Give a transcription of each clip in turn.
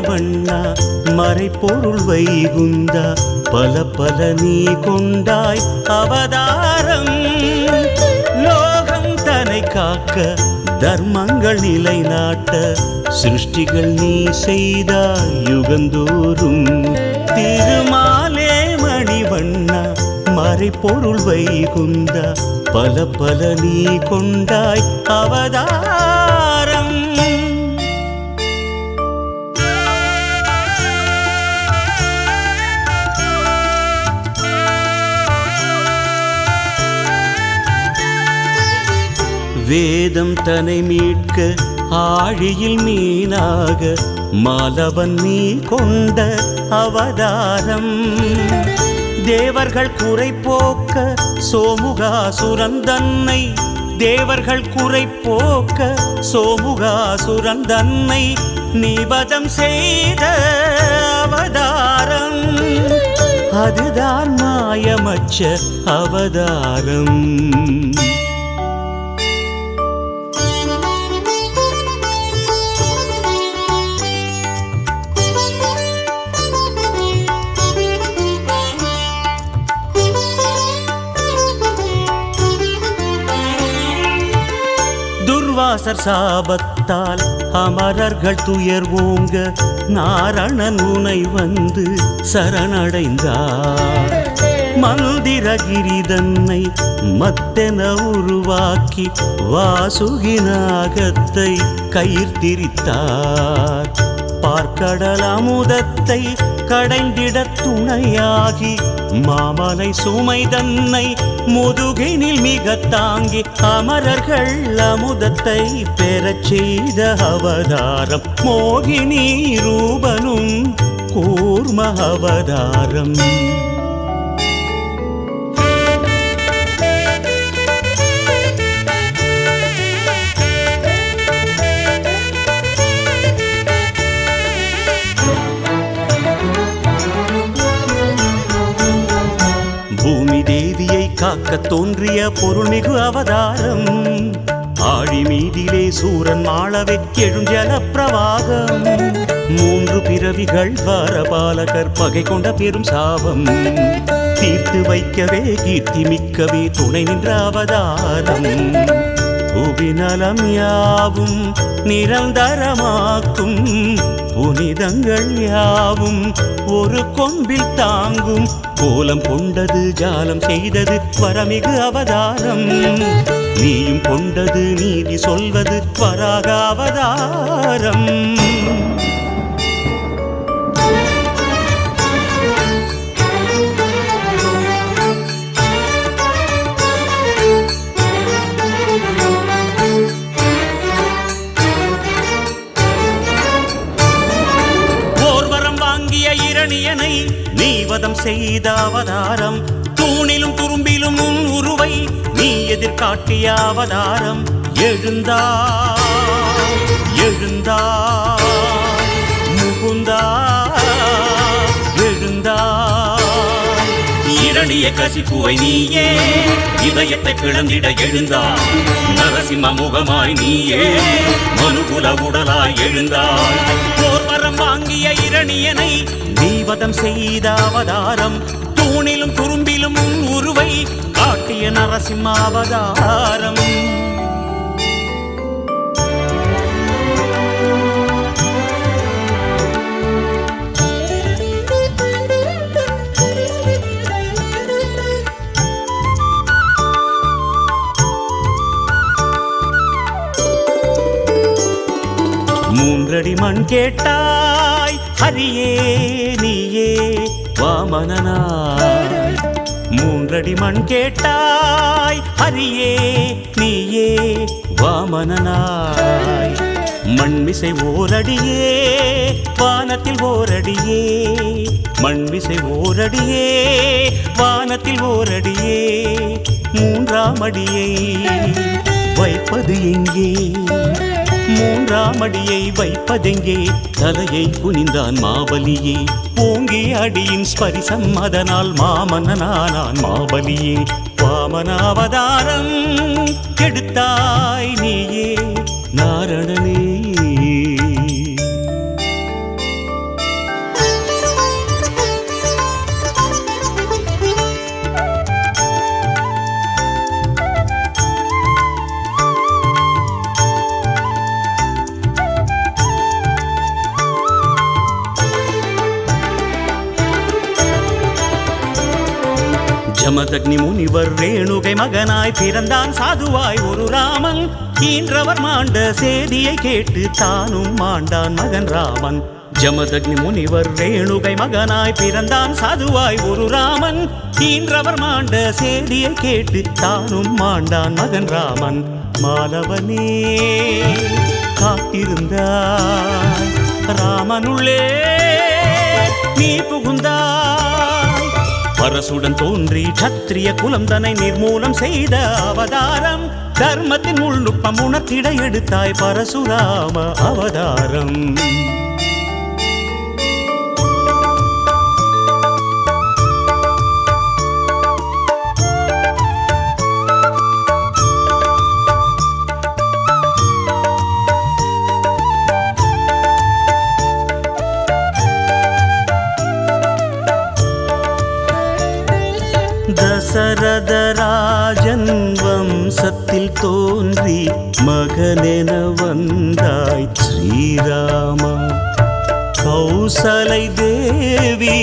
வண்ணா மணிவண்ணா மறைப்பொருள் வைகுந்தா பல பல நீ கொண்டாய் அவதாரம். லோகம் தனை காக்க தர்மங்கள் நிலைநாட்ட சிருஷ்டிகள் நீ செய்தாய் யுகந்தோறும். திருமாலே மணிவண்ணா மறைப்பொருள் வைகுந்தா பல பல நீ கொண்டாய் அவதாரம். வேதம் தன்னை மீட்க ஆழியில் மீனாக மாலவன் நீ கொண்ட அவதாரம். தேவர்கள் குறை போக்க சோமுகாசுரன் தன்னை. தேவர்கள் குறை போக்க சோமுகாசுரன் தன்னை. நீவதம் செய்த அவதாரம் அதுதான் மாயமற்ற அவதாரம். துர்வாசர் சாபத்தால் அமரர்கள் துயர் ஓங்க நாரணன் உனை வந்து சரணடைந்தார். மந்திரகிரிதன்னை மத்தென உருவாக்கி வாசுகிநாகத்தை கயிர்த்திரித்தார் பார்க்கடல் அமுதத்தை கடைந்திட துணையாகி மாமலை சுமை தன்னை முதுகினில் மிக தாங்கி அமரர்கள் அமுதத்தை பெறச் செய்த அவதாரம் மோகினி ரூபனும் கூர்ம அவதாரம். காக்க தோன்றிய பொருள்மிகு அவதாரம். ஆழி மீதிலே சூரன் மாளவே எழுஞ்சல பிரவாகம். மூன்று பிறவிகள் வாரபாலகர் பகை கொண்ட பெரும் சாபம். தீர்த்து வைக்கவே கீர்த்தி மிக்கவே துணை நின்ற அவதாரம். உபிநலம் யாவும் நிரந்தரமாக்கும். புனிதங்கள் யாவும் ஒரு கொம்பில் தாங்கும். கோலம் கொண்டது ஜாலம் செய்தது வரமிகு அவதாரம். நீயும் கொண்டது நீதி சொல்வது வராக அவதாரம். எதிர்காட்டிய அவதாரம் எழுந்தா எழுந்தா முகுந்தா எழுந்தா. இரணிய கசிப்புவை நீயே இதயத்தை பிளந்திட எழுந்தா. நரசிம்ம முகமாய் நீயே மனுகுல உடலாய் எழுந்தாய் போர்வரம் வாங்கிய இரணியனை நீவதம் செய்த அவதாரம் தூணிலும் துரும்பிலும் உன் உருவை காட்டிய நரசிம்ம அவதாரம் மூன்றடி மண் கேட்டாய் ஹரியே நீயே. வாமனனாய் மூன்றடி மண் கேட்டாய் ஹரியே நீயே வாமனனாய் மண்மிசை ஓரடியே வானத்தில் ஓரடியே. மண்மிசை ஓரடியே வானத்தில் ஓரடியே. மூன்றாம் அடியை வைப்பது எங்கே? மூன்றாம் அடியை வைப்பதெங்கே? தலையை குனிந்தான் மாபலியே ஓங்கி அடியின் ஸ்பரிசம் அதனால் மாமன்னனானான் மாபலியே வாமனாவதாரம் கெடுத்தாய் நீயே. நாரணனே ஜமதக்னி முனிவர் ரேணுகை மகனாய் பிறந்தான் சாதுவாய் ஒரு ராமன். ஈன்றவர் மாண்ட சேதியை கேட்டு தானும் மாண்டான் மகன் ராமன். ஜமதக்னி முனிவர் ரேணுகை மகனாய் பிறந்தான் சாதுவாய் ஒரு ராமன். ஈன்றவர் மாண்ட சேதியை கேட்டு தானும் மாண்டான் மகன் ராமன். மாலவனே காத்திருந்தாய். ராமனுள்ளே நீ புகுந்தாய். அரசுடன் தோன்றி சத்திரிய குலம் தன்னை நிர்மூலம் செய்த அவதாரம். தர்மத்தின் உள்நுட்பம் உணர்த்திட எடுத்தாய் பரசுராம அவதாரம். தசரதராஜன் வம்சத்தில் தோன்றி மகனென வந்தாய் ஸ்ரீராமா. கௌசலை தேவி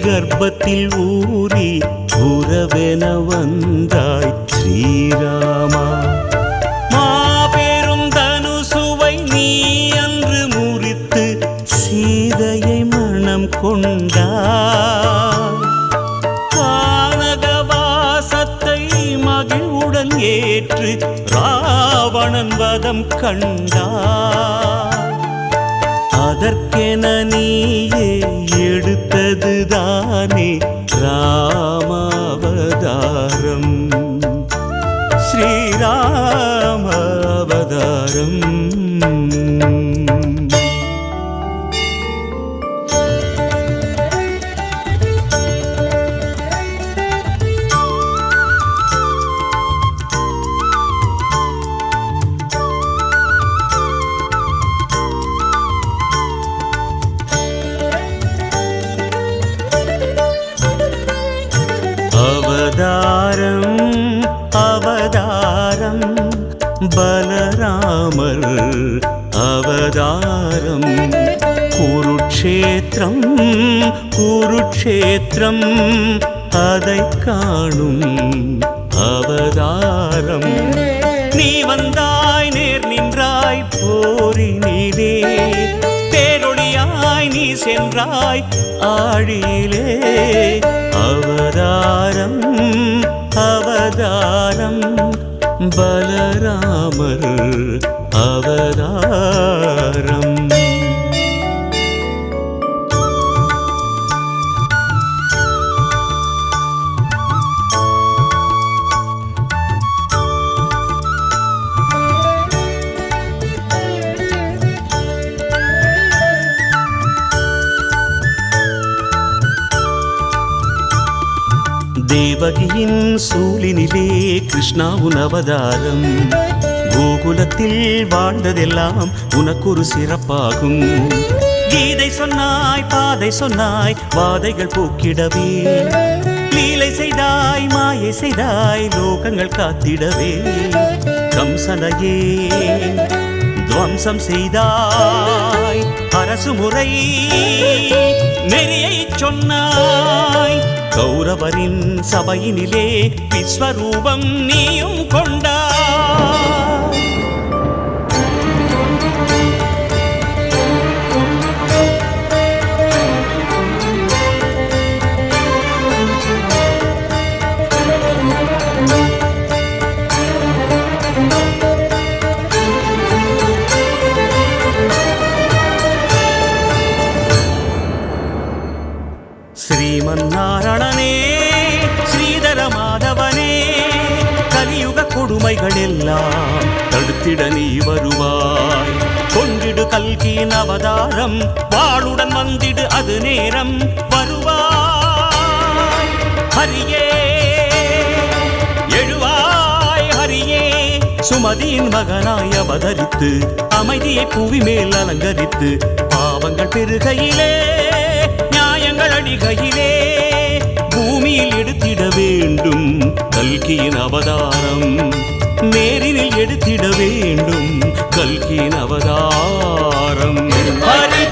கர்ப்பத்தில் ஊறி உறவென வந்தாய் ஸ்ரீராமா. ஏற்று ராவணன் வதம் கண்டா. அதற்கென நீயே எடுத்ததுதானே ராமாவதாரம். ஸ்ரீராமாவதாரம். அவதாரம் அவதாரம் பலராமர் அவதாரம். குருக்ஷேத்திரம் குருக்ஷேத்திரம் அதை காணும் அவதாரம். நீ வந்தா சென்றாய் ஆழியிலே. அவதாரம் அவதாரம் பலராமர் அவதாரம். தேவகியின் சூழினிலே கிருஷ்ணாவுன் அவதாரம் கோகுலத்தில் வாழ்ந்ததெல்லாம் உனக்கொரு சிறப்பாகும். கீதை சொன்னாய் பாதை சொன்னாய் வாதைகள் போக்கிடவே. லீலை செய்தாய் மாயை செய்தாய் லோகங்கள் காத்திடவே. கம்சனையே வம்சம் செய்தாய். அரசு முறை நெறியை சொன்னாய். கௌரவரின் சபையினிலே விஸ்வரூபம் நீயும் கொண்டாய். கொடுமைகள் எல்லாம் தடுத்திட நீ வருவாய். கொண்டிடு கல்கியின் அவதாரம் வாளுடன் வந்திடு அது நேரம் வருவாய். ஹரியே எழுவாய் ஹரியே. சுமதியின் மகனாய் அவதரித்து அமைதியை புவி மேல் அலங்கரித்து பாவங்கள் பெருகையிலே நியாயங்கள் அடிகையிலே வேண்டும். கல்கியின் அவதாரம் நேரில் எடுத்திட வேண்டும். கல்கியின் அவதாரம். ஹரே